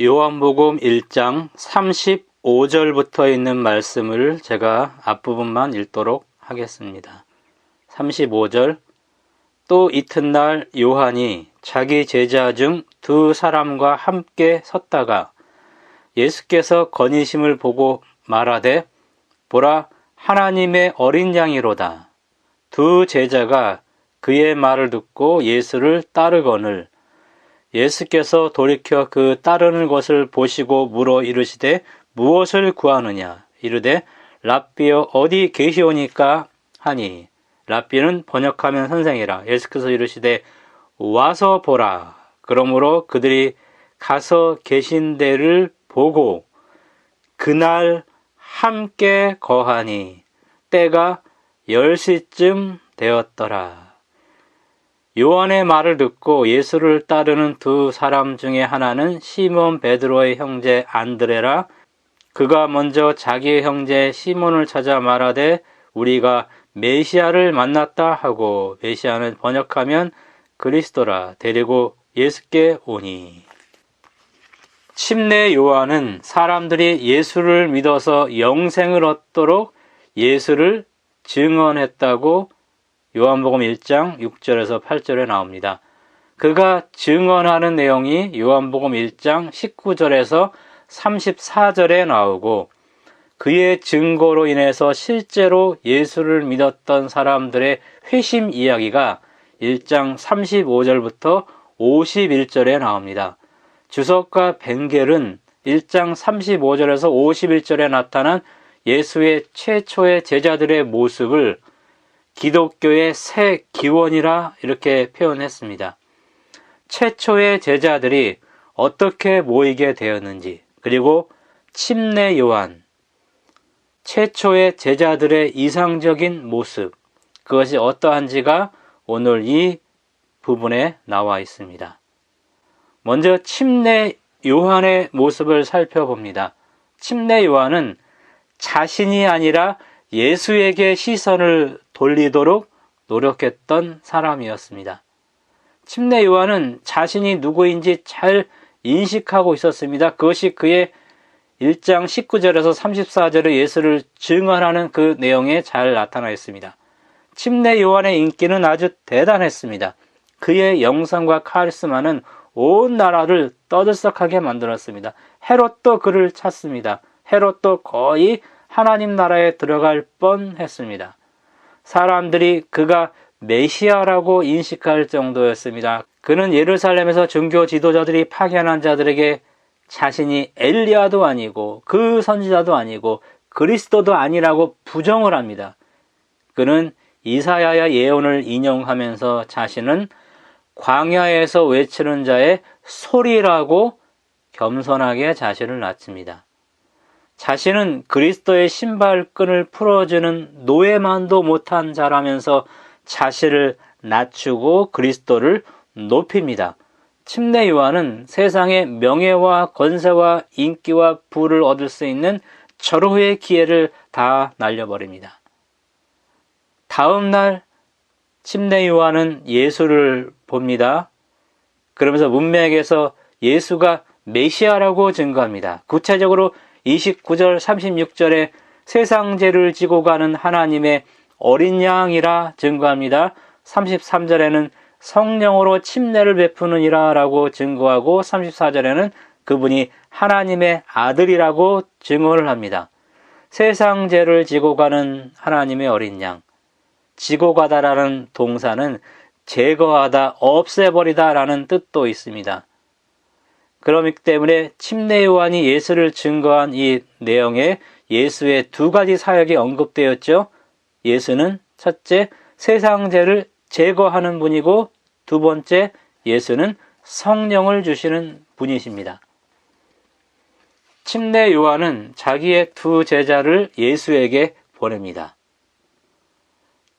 요한복음 1장 35절부터 있는 말씀을 제가 앞부분만 읽도록 하겠습니다. 35절 또 이튿날 요한이 자기 제자 중 두 사람과 함께 섰다가 예수께서 건의심을 보고 말하되 보라 하나님의 어린 양이로다. 두 제자가 그의 말을 듣고 예수를 따르거늘 예수께서 돌이켜 그 따르는 것을 보시고 물어 이르시되 무엇을 구하느냐? 이르되 랍비여 어디 계시오니까 하니? 랍비는 번역하면 선생이라. 예수께서 이르시되 와서 보라. 그러므로 그들이 가서 계신 데를 보고 그날 함께 거하니 때가 10시쯤 되었더라. 요한의 말을 듣고 예수를 따르는 두 사람 중에 하나는 시몬 베드로의 형제 안드레라. 그가 먼저 자기의 형제 시몬을 찾아 말하되 우리가 메시아를 만났다 하고 메시아는 번역하면 그리스도라. 데리고 예수께 오니. 침례 요한은 사람들이 예수를 믿어서 영생을 얻도록 예수를 증언했다고 요한복음 1장 6절에서 8절에 나옵니다. 그가 증언하는 내용이 요한복음 1장 19절에서 34절에 나오고 그의 증거로 인해서 실제로 예수를 믿었던 사람들의 회심 이야기가 1장 35절부터 51절에 나옵니다. 주석과 벤겔은 1장 35절에서 51절에 나타난 예수의 최초의 제자들의 모습을 기독교의 새 기원이라 이렇게 표현했습니다. 최초의 제자들이 어떻게 모이게 되었는지, 그리고 침례 요한, 최초의 제자들의 이상적인 모습, 그것이 어떠한지가 오늘 이 부분에 나와 있습니다. 먼저 침례 요한의 모습을 살펴봅니다. 침례 요한은 자신이 아니라 예수에게 시선을 돌리도록 노력했던 사람이었습니다. 침례 요한은 자신이 누구인지 잘 인식하고 있었습니다. 그것이 그의 1장 19절에서 34절의 예수를 증언하는 그 내용에 잘 나타나 있습니다. 침례 요한의 인기는 아주 대단했습니다. 그의 영성과 카리스마는 온 나라를 떠들썩하게 만들었습니다. 헤롯도 그를 찾습니다. 헤롯도 거의 하나님 나라에 들어갈 뻔 했습니다. 사람들이 그가 메시아라고 인식할 정도였습니다. 그는 예루살렘에서 종교 지도자들이 파견한 자들에게 자신이 엘리야도 아니고 그 선지자도 아니고 그리스도도 아니라고 부정을 합니다. 그는 이사야의 예언을 인용하면서 자신은 광야에서 외치는 자의 소리라고 겸손하게 자신을 낮춥니다. 자신은 그리스도의 신발끈을 풀어주는 노예만도 못한 자라면서 자신을 낮추고 그리스도를 높입니다. 침례 요한은 세상의 명예와 권세와 인기와 부를 얻을 수 있는 절호의 기회를 다 날려버립니다. 다음 날 침례 요한은 예수를 봅니다. 그러면서 문맥에서 예수가 메시아라고 증거합니다. 구체적으로 29절, 36절에 세상 죄를 지고 가는 하나님의 어린 양이라 증거합니다. 33절에는 성령으로 침례를 베푸느니라 라고 증거하고 34절에는 그분이 하나님의 아들이라고 증언을 합니다. 세상 죄를 지고 가는 하나님의 어린 양. 지고 가다라는 동사는 제거하다, 없애버리다라는 뜻도 있습니다. 그러기 때문에 침례 요한이 예수를 증거한 이 내용에 예수의 두 가지 사역이 언급되었죠. 예수는 첫째 세상 죄를 제거하는 분이고 두 번째 예수는 성령을 주시는 분이십니다. 침례 요한은 자기의 두 제자를 예수에게 보냅니다.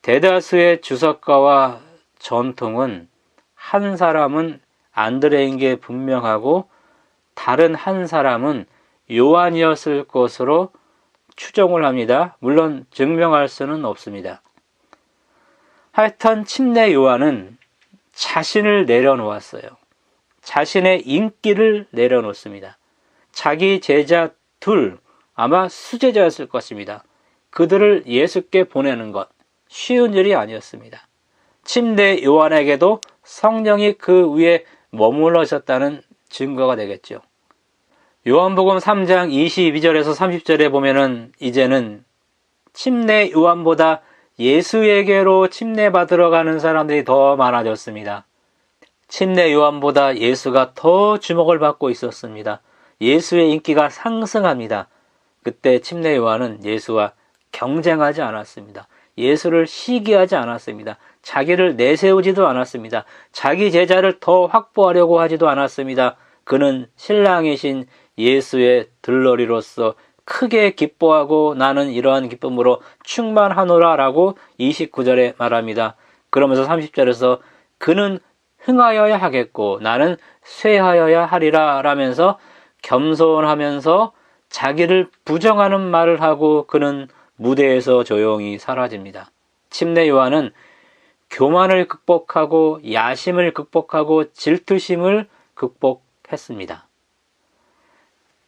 대다수의 주석가와 전통은 한 사람은 안드레인 게 분명하고 다른 한 사람은 요한이었을 것으로 추정을 합니다. 물론 증명할 수는 없습니다. 하여튼 침례 요한은 자신을 내려놓았어요. 자신의 인기를 내려놓습니다. 자기 제자 둘, 아마 수제자였을 것입니다. 그들을 예수께 보내는 것, 쉬운 일이 아니었습니다. 침대 요한에게도 성령이 그 위에 머물러 있었다는 증거가 되겠죠. 요한복음 3장 22절에서 30절에 보면은 이제는 침례 요한보다 예수에게로 침례 받으러 가는 사람들이 더 많아졌습니다. 침례 요한보다 예수가 더 주목을 받고 있었습니다. 예수의 인기가 상승합니다. 그때 침례 요한은 예수와 경쟁하지 않았습니다. 예수를 시기하지 않았습니다. 자기를 내세우지도 않았습니다. 자기 제자를 더 확보하려고 하지도 않았습니다. 그는 신랑이신 예수의 들러리로서 크게 기뻐하고 나는 이러한 기쁨으로 충만하노라 라고 29절에 말합니다. 그러면서 30절에서 그는 흥하여야 하겠고 나는 쇠하여야 하리라 라면서 겸손하면서 자기를 부정하는 말을 하고 그는 무대에서 조용히 사라집니다. 침례 요한은 교만을 극복하고 야심을 극복하고 질투심을 극복 했습니다.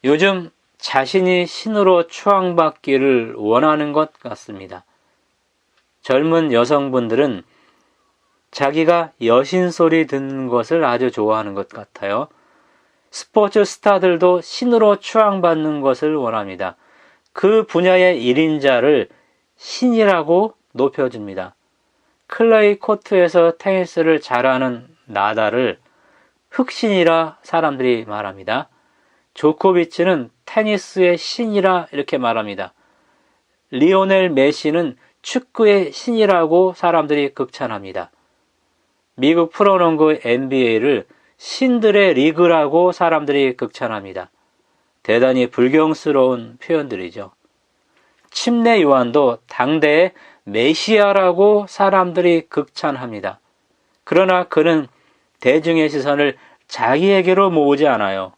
요즘 자신이 신으로 추앙받기를 원하는 것 같습니다. 젊은 여성분들은 자기가 여신 소리 듣는 것을 아주 좋아하는 것 같아요. 스포츠 스타들도 신으로 추앙받는 것을 원합니다. 그 분야의 1인자를 신이라고 높여줍니다. 클레이 코트에서 테니스를 잘하는 나다를 흑신이라 사람들이 말합니다. 조코비치는 테니스의 신이라 이렇게 말합니다. 리오넬 메시는 축구의 신이라고 사람들이 극찬합니다. 미국 프로농구 NBA를 신들의 리그라고 사람들이 극찬합니다. 대단히 불경스러운 표현들이죠. 침례 요한도 당대의 메시아라고 사람들이 극찬합니다. 그러나 그는 대중의 시선을 자기에게로 모으지 않아요.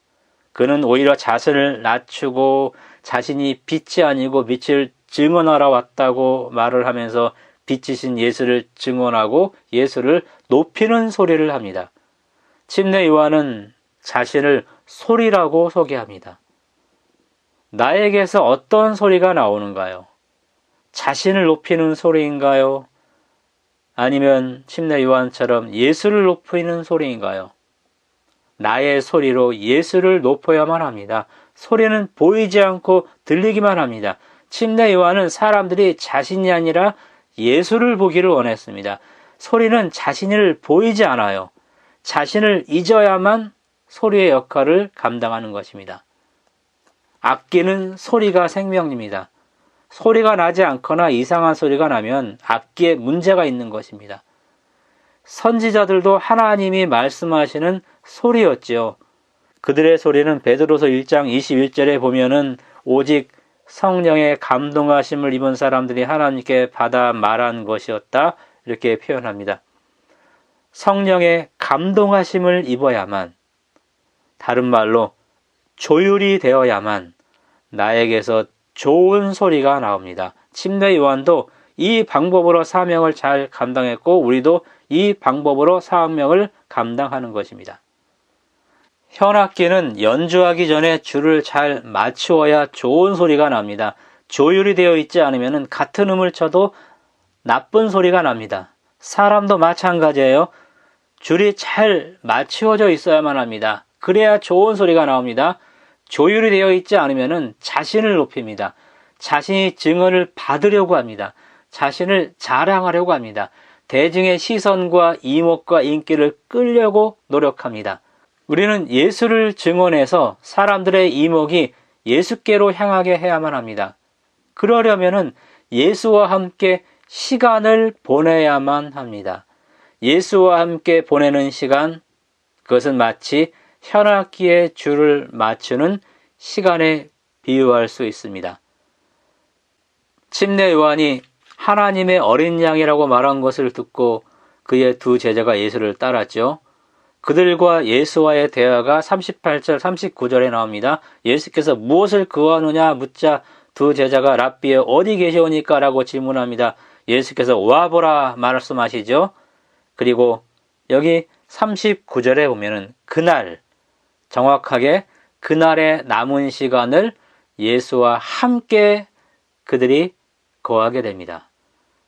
그는 오히려 자신을 낮추고 자신이 빛이 아니고 빛을 증언하러 왔다고 말을 하면서 빛이신 예수를 증언하고 예수를 높이는 소리를 합니다. 침례 요한은 자신을 소리라고 소개합니다. 나에게서 어떤 소리가 나오는가요? 자신을 높이는 소리인가요? 아니면 침례 요한처럼 예수를 높이는 소리인가요? 나의 소리로 예수를 높여야만 합니다. 소리는 보이지 않고 들리기만 합니다. 침례 요한은 사람들이 자신이 아니라 예수를 보기를 원했습니다. 소리는 자신을 보이지 않아요. 자신을 잊어야만 소리의 역할을 감당하는 것입니다. 악기는 소리가 생명입니다. 소리가 나지 않거나 이상한 소리가 나면 악기에 문제가 있는 것입니다. 선지자들도 하나님이 말씀하시는 소리였지요. 그들의 소리는 베드로서 1장 21절에 보면은 오직 성령의 감동하심을 입은 사람들이 하나님께 받아 말한 것이었다. 이렇게 표현합니다. 성령의 감동하심을 입어야만, 다른 말로 조율이 되어야만 나에게서 좋은 소리가 나옵니다. 침례 요한도 이 방법으로 사명을 잘 감당했고 우리도 이 방법으로 사명을 감당하는 것입니다. 현악기는 연주하기 전에 줄을 잘 맞추어야 좋은 소리가 납니다. 조율이 되어 있지 않으면 같은 음을 쳐도 나쁜 소리가 납니다. 사람도 마찬가지예요. 줄이 잘 맞추어져 있어야만 합니다. 그래야 좋은 소리가 나옵니다. 조율이 되어 있지 않으면 자신을 높입니다. 자신이 증언을 받으려고 합니다. 자신을 자랑하려고 합니다. 대중의 시선과 이목과 인기를 끌려고 노력합니다. 우리는 예수를 증언해서 사람들의 이목이 예수께로 향하게 해야만 합니다. 그러려면은 예수와 함께 시간을 보내야만 합니다. 예수와 함께 보내는 시간, 그것은 마치 현악기의 줄을 맞추는 시간에 비유할 수 있습니다. 침례 요한이 하나님의 어린 양이라고 말한 것을 듣고 그의 두 제자가 예수를 따랐죠. 그들과 예수와의 대화가 38절, 39절에 나옵니다. 예수께서 무엇을 구하느냐 묻자 두 제자가 랍비에 어디 계시오니까? 라고 질문합니다. 예수께서 와보라 말씀하시죠. 그리고 여기 39절에 보면은 그날 정확하게 그날의 남은 시간을 예수와 함께 그들이 거하게 됩니다.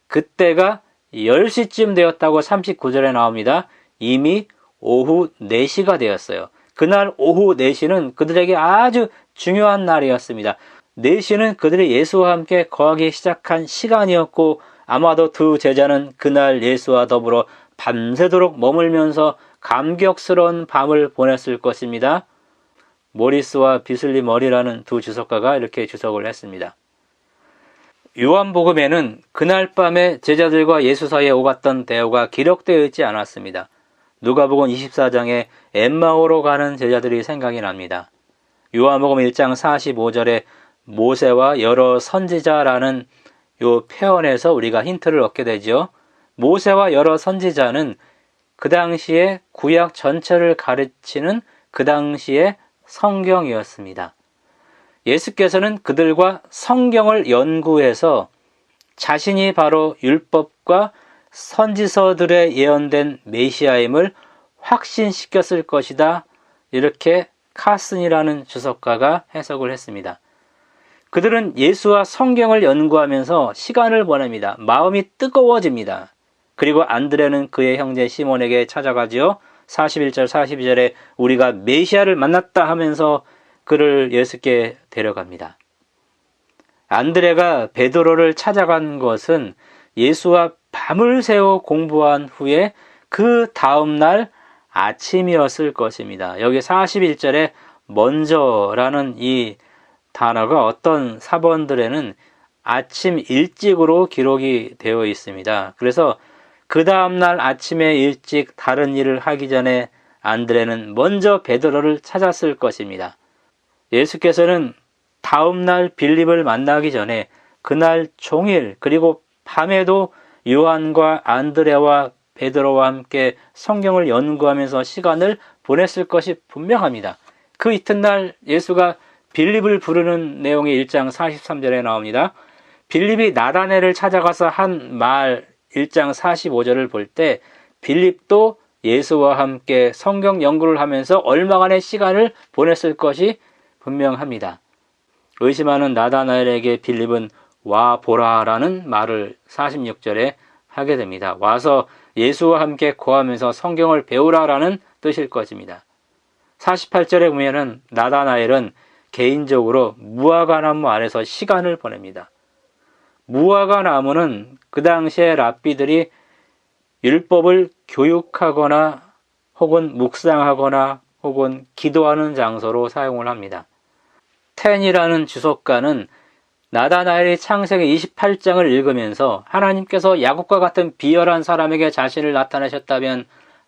그때가 10시쯤 되었다고 39절에 나옵니다. 이미 오후 4시가 되었어요. 그날 오후 4시는 그들에게 아주 중요한 날이었습니다. 4시는 그들이 예수와 함께 거하기 시작한 시간이었고 아마도 두 제자는 그날 예수와 더불어 밤새도록 머물면서 감격스러운 밤을 보냈을 것입니다. 모리스와 비슬리 머리라는 두 주석가가 이렇게 주석을 했습니다. 요한복음에는 그날 밤에 제자들과 예수 사이에 오갔던 대화가 기록되어 있지 않았습니다. 누가복음 24장에 엠마오로 가는 제자들이 생각이 납니다. 요한복음 1장 45절에 모세와 여러 선지자라는 요 표현에서 우리가 힌트를 얻게 되죠. 모세와 여러 선지자는 그 당시에 구약 전체를 가르치는 그 당시의 성경이었습니다. 예수께서는 그들과 성경을 연구해서 자신이 바로 율법과 선지서들에 예언된 메시아임을 확신시켰을 것이다. 이렇게 카슨이라는 주석가가 해석을 했습니다. 그들은 예수와 성경을 연구하면서 시간을 보냅니다. 마음이 뜨거워집니다. 그리고 안드레는 그의 형제 시몬에게 찾아가지요. 41절 42절에 우리가 메시아를 만났다 하면서 그를 예수께 데려갑니다. 안드레가 베드로를 찾아간 것은 예수와 밤을 새워 공부한 후에 그 다음 날 아침이었을 것입니다. 여기 41절에 먼저라는 이 단어가 어떤 사본들에는 아침 일찍으로 기록이 되어 있습니다. 그래서 그 다음날 아침에 일찍 다른 일을 하기 전에 안드레는 먼저 베드로를 찾았을 것입니다. 예수께서는 다음날 빌립을 만나기 전에 그날 종일 그리고 밤에도 요한과 안드레와 베드로와 함께 성경을 연구하면서 시간을 보냈을 것이 분명합니다. 그 이튿날 예수가 빌립을 부르는 내용이 1장 43절에 나옵니다. 빌립이 나다네를 찾아가서 한 말 1장 45절을 볼 때 빌립도 예수와 함께 성경 연구를 하면서 얼마간의 시간을 보냈을 것이 분명합니다. 의심하는 나다나엘에게 빌립은 와 보라라는 말을 46절에 하게 됩니다. 와서 예수와 함께 거하면서 성경을 배우라라는 뜻일 것입니다. 48절에 보면은 나다나엘은 개인적으로 무화과 나무 아래서 시간을 보냅니다. 무화과 나무는 그 당시에 랍비들이 율법을 교육하거나 혹은 묵상하거나 혹은 기도하는 장소로 사용을 합니다. 텐이라는 주석가는 나다나엘의 창세기 28장을 읽으면서 하나님께서 야곱과 같은 비열한 사람에게 자신을 나타내셨다면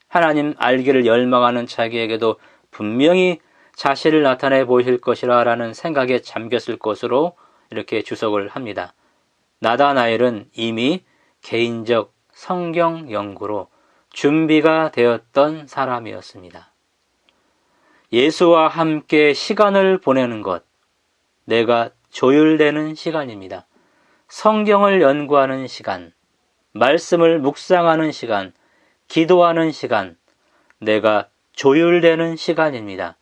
하나님 알기를 열망하는 자기에게도 분명히 자신을 나타내 보실 것이라 라는 생각에 잠겼을 것으로 이렇게 주석을 합니다. 나다나엘은 이미 개인적 성경 연구로 준비가 되었던 사람이었습니다. 예수와 함께 시간을 보내는 것, 내가 조율되는 시간입니다. 성경을 연구하는 시간, 말씀을 묵상하는 시간, 기도하는 시간, 내가 조율되는 시간입니다.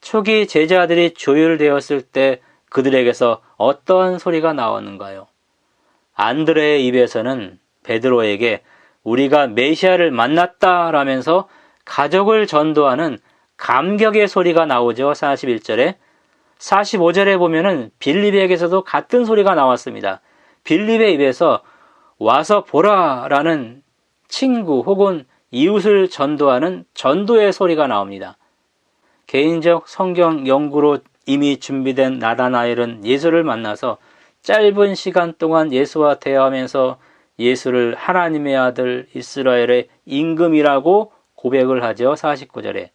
초기 제자들이 조율되었을 때 그들에게서 어떠한 소리가 나오는가요? 안드레의 입에서는 베드로에게 우리가 메시아를 만났다라면서 가족을 전도하는 감격의 소리가 나오죠. 41절에. 45절에 보면은 빌립에게서도 같은 소리가 나왔습니다. 빌립의 입에서 와서 보라라는 친구 혹은 이웃을 전도하는 전도의 소리가 나옵니다. 개인적 성경 연구로 이미 준비된 나다나엘은 예수를 만나서 짧은 시간 동안 예수와 대화하면서 예수를 하나님의 아들 이스라엘의 임금이라고 고백을 하죠. 49절에.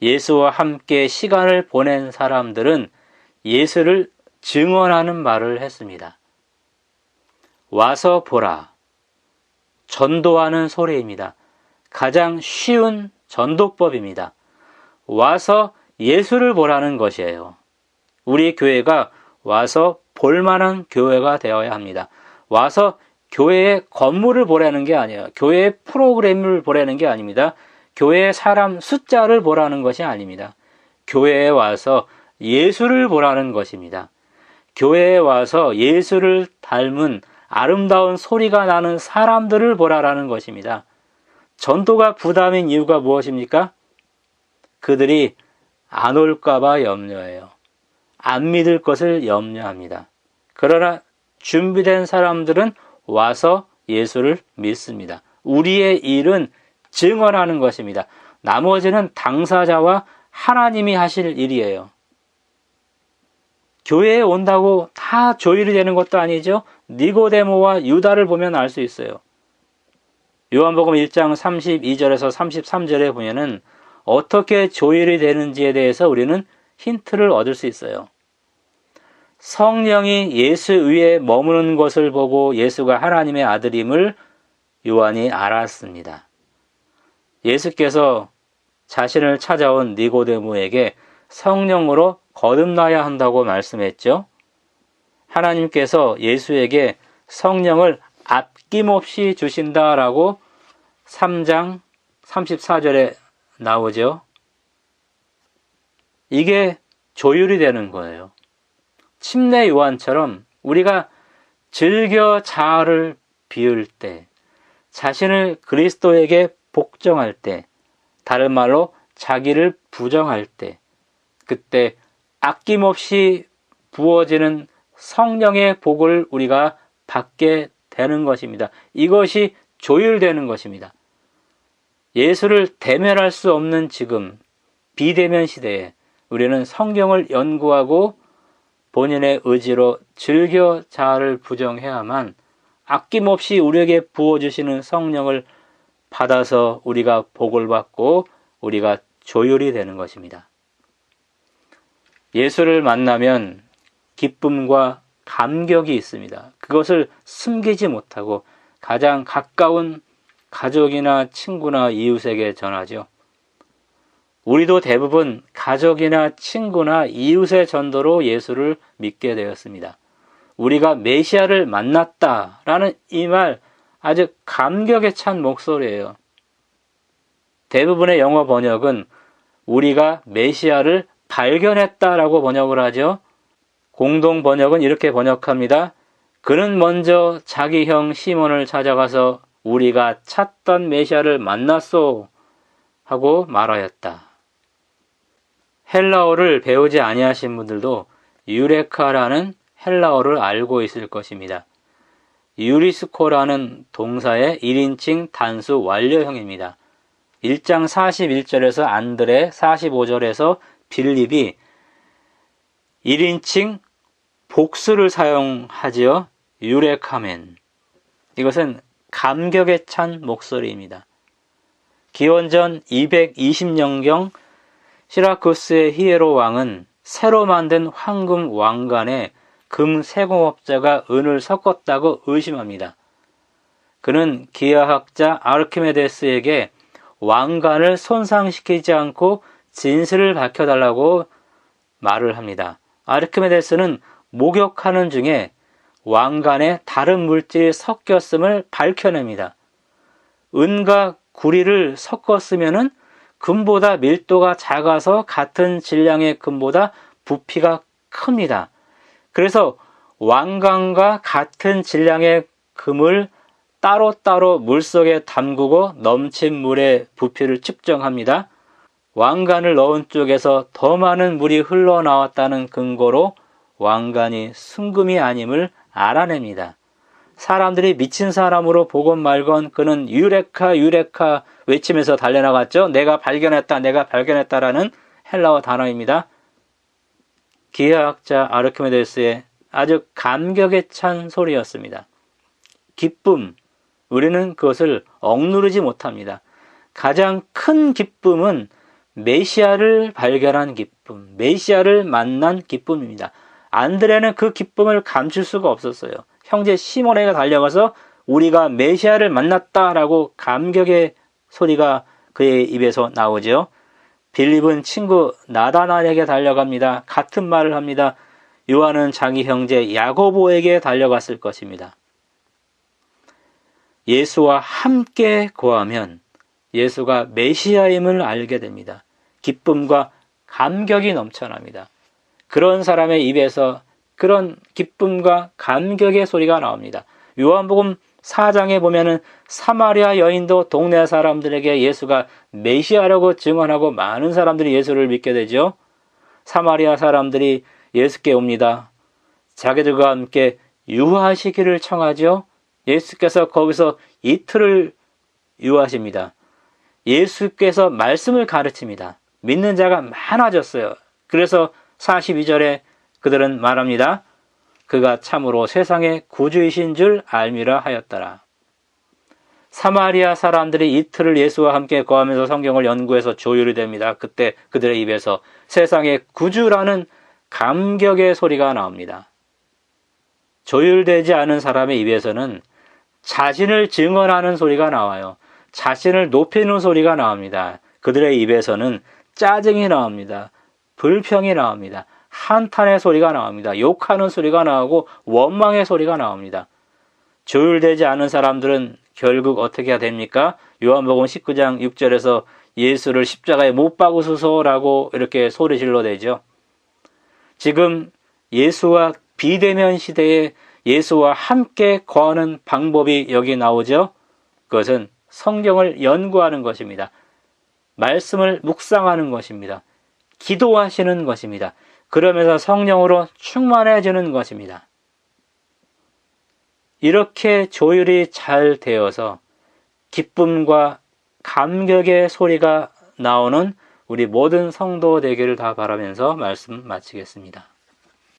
예수와 함께 시간을 보낸 사람들은 예수를 증언하는 말을 했습니다. 와서 보라. 전도하는 소리입니다. 가장 쉬운 전도법입니다. 와서 예수를 보라는 것이에요. 우리 교회가 와서 볼만한 교회가 되어야 합니다. 와서 교회의 건물을 보라는 게 아니에요. 교회의 프로그램을 보라는 게 아닙니다. 교회의 사람 숫자를 보라는 것이 아닙니다. 교회에 와서 예수를 보라는 것입니다. 교회에 와서 예수를 닮은 아름다운 소리가 나는 사람들을 보라라는 것입니다. 전도가 부담인 이유가 무엇입니까? 그들이 안 올까봐 염려해요. 안 믿을 것을 염려합니다. 그러나 준비된 사람들은 와서 예수를 믿습니다. 우리의 일은 증언하는 것입니다. 나머지는 당사자와 하나님이 하실 일이에요. 교회에 온다고 다 조율이 되는 것도 아니죠. 니고데모와 유다를 보면 알 수 있어요. 요한복음 1장 32절에서 33절에 보면은 어떻게 조율이 되는지에 대해서 우리는 힌트를 얻을 수 있어요. 성령이 예수 위에 머무는 것을 보고 예수가 하나님의 아들임을 요한이 알았습니다. 예수께서 자신을 찾아온 니고데모에게 성령으로 거듭나야 한다고 말씀했죠. 하나님께서 예수에게 성령을 아낌없이 주신다라고 3장 34절에 나오죠. 이게 조율이 되는 거예요. 침례 요한처럼 우리가 즐겨 자아를 비울 때, 자신을 그리스도에게 복종할 때, 다른 말로 자기를 부정할 때, 그때 아낌없이 부어지는 성령의 복을 우리가 받게 되는 것입니다. 이것이 조율되는 것입니다. 예수를 대면할 수 없는 지금 비대면 시대에 우리는 성경을 연구하고 본인의 의지로 즐겨 자아를 부정해야만 아낌없이 우리에게 부어주시는 성령을 받아서 우리가 복을 받고 우리가 조율이 되는 것입니다. 예수를 만나면 기쁨과 감격이 있습니다. 그것을 숨기지 못하고 가장 가까운 가족이나 친구나 이웃에게 전하죠. 우리도 대부분 가족이나 친구나 이웃의 전도로 예수를 믿게 되었습니다. 우리가 메시아를 만났다라는 이 말 아주 감격에 찬 목소리예요. 대부분의 영어 번역은 우리가 메시아를 발견했다라고 번역을 하죠. 공동 번역은 이렇게 번역합니다. 그는 먼저 자기 형 시몬을 찾아가서 우리가 찾던 메시아를 만났소 하고 말하였다. 헬라어를 배우지 아니하신 분들도 유레카라는 헬라어를 알고 있을 것입니다. 유리스코라는 동사의 1인칭 단수 완료형입니다. 1장 41절에서 안드레, 45절에서 빌립이 1인칭 복수를 사용하지요. 유레카멘. 이것은 감격에 찬 목소리입니다. 기원전 220년경 시라쿠스의 히에로 왕은 새로 만든 황금 왕관에 금 세공업자가 은을 섞었다고 의심합니다. 그는 기하학자 아르키메데스에게 왕관을 손상시키지 않고 진실을 밝혀달라고 말을 합니다. 아르키메데스는 목욕하는 중에 왕관에 다른 물질이 섞였음을 밝혀냅니다. 은과 구리를 섞었으면은 금보다 밀도가 작아서 같은 질량의 금보다 부피가 큽니다. 그래서 왕관과 같은 질량의 금을 따로따로 물속에 담그고 넘친 물의 부피를 측정합니다. 왕관을 넣은 쪽에서 더 많은 물이 흘러나왔다는 근거로 왕관이 순금이 아님을 알아냅니다. 사람들이 미친 사람으로 보건 말건 그는 유레카 유레카 외치면서 달려나갔죠. 내가 발견했다 내가 발견했다라는 헬라어 단어입니다. 기하학자 아르키메데스의 아주 감격에 찬 소리였습니다. 기쁨, 우리는 그것을 억누르지 못합니다. 가장 큰 기쁨은 메시아를 발견한 기쁨, 메시아를 만난 기쁨입니다. 안드레는 그 기쁨을 감출 수가 없었어요. 형제 시몬에게 달려가서 우리가 메시아를 만났다라고 감격의 소리가 그의 입에서 나오죠. 빌립은 친구 나다나에게 달려갑니다. 같은 말을 합니다. 요한은 자기 형제 야고보에게 달려갔을 것입니다. 예수와 함께 거하면 예수가 메시아임을 알게 됩니다. 기쁨과 감격이 넘쳐납니다. 그런 사람의 입에서 그런 기쁨과 감격의 소리가 나옵니다. 요한복음 4장에 보면은 사마리아 여인도 동네 사람들에게 예수가 메시아라고 증언하고 많은 사람들이 예수를 믿게 되죠. 사마리아 사람들이 예수께 옵니다. 자기들과 함께 유하시기를 청하죠. 예수께서 거기서 이틀을 유하십니다. 예수께서 말씀을 가르칩니다. 믿는 자가 많아졌어요. 그래서 42절에 그들은 말합니다. 그가 참으로 세상의 구주이신 줄 알미라 하였더라. 사마리아 사람들이 이틀을 예수와 함께 거하면서 성경을 연구해서 조율이 됩니다. 그때 그들의 입에서 세상의 구주라는 감격의 소리가 나옵니다. 조율되지 않은 사람의 입에서는 자신을 증언하는 소리가 나와요. 자신을 높이는 소리가 나옵니다. 그들의 입에서는 짜증이 나옵니다. 불평이 나옵니다. 한탄의 소리가 나옵니다. 욕하는 소리가 나오고 원망의 소리가 나옵니다. 조율되지 않은 사람들은 결국 어떻게 해야 됩니까? 요한복음 19장 6절에서 예수를 십자가에 못 박으소서라고 이렇게 소리 질러대죠. 지금 예수와 비대면 시대에 예수와 함께 거하는 방법이 여기 나오죠. 그것은 성경을 연구하는 것입니다. 말씀을 묵상하는 것입니다. 기도하시는 것입니다. 그러면서 성령으로 충만해지는 것입니다. 이렇게 조율이 잘 되어서 기쁨과 감격의 소리가 나오는 우리 모든 성도 되기를 다 바라면서 말씀 마치겠습니다.